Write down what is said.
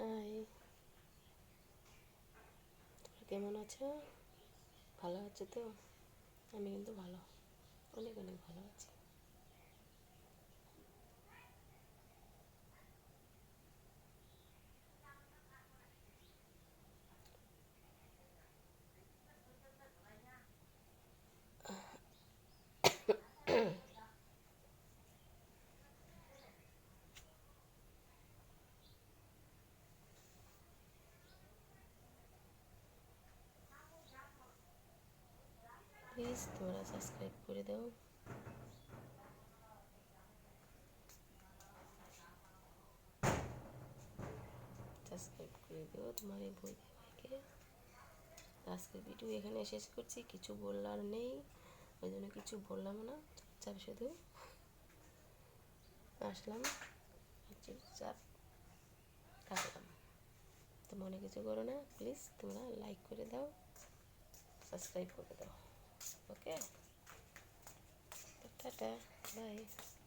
High কেমন আছো? ভালো আছো তো? আমি কিন্তু ভালো। অনেক অনেক ভালো আছি। প্লিজ তোমরা সাবস্ক্রাইব করে দাও সাবস্ক্রাইব করে দিও তোমার এই বই ভাইকে আজকের ভিডিও এখানে শেষ করছি কিছু বলার নেই ওই জন্য কিছু বললাম না চুপচাপ শুধু আসলাম চুপচাপ থাকলাম তো মনে কিছু করো না প্লিজ তোমরা লাইক করে দাও সাবস্ক্রাইব করে দাও Okay. Ta-ta. Bye.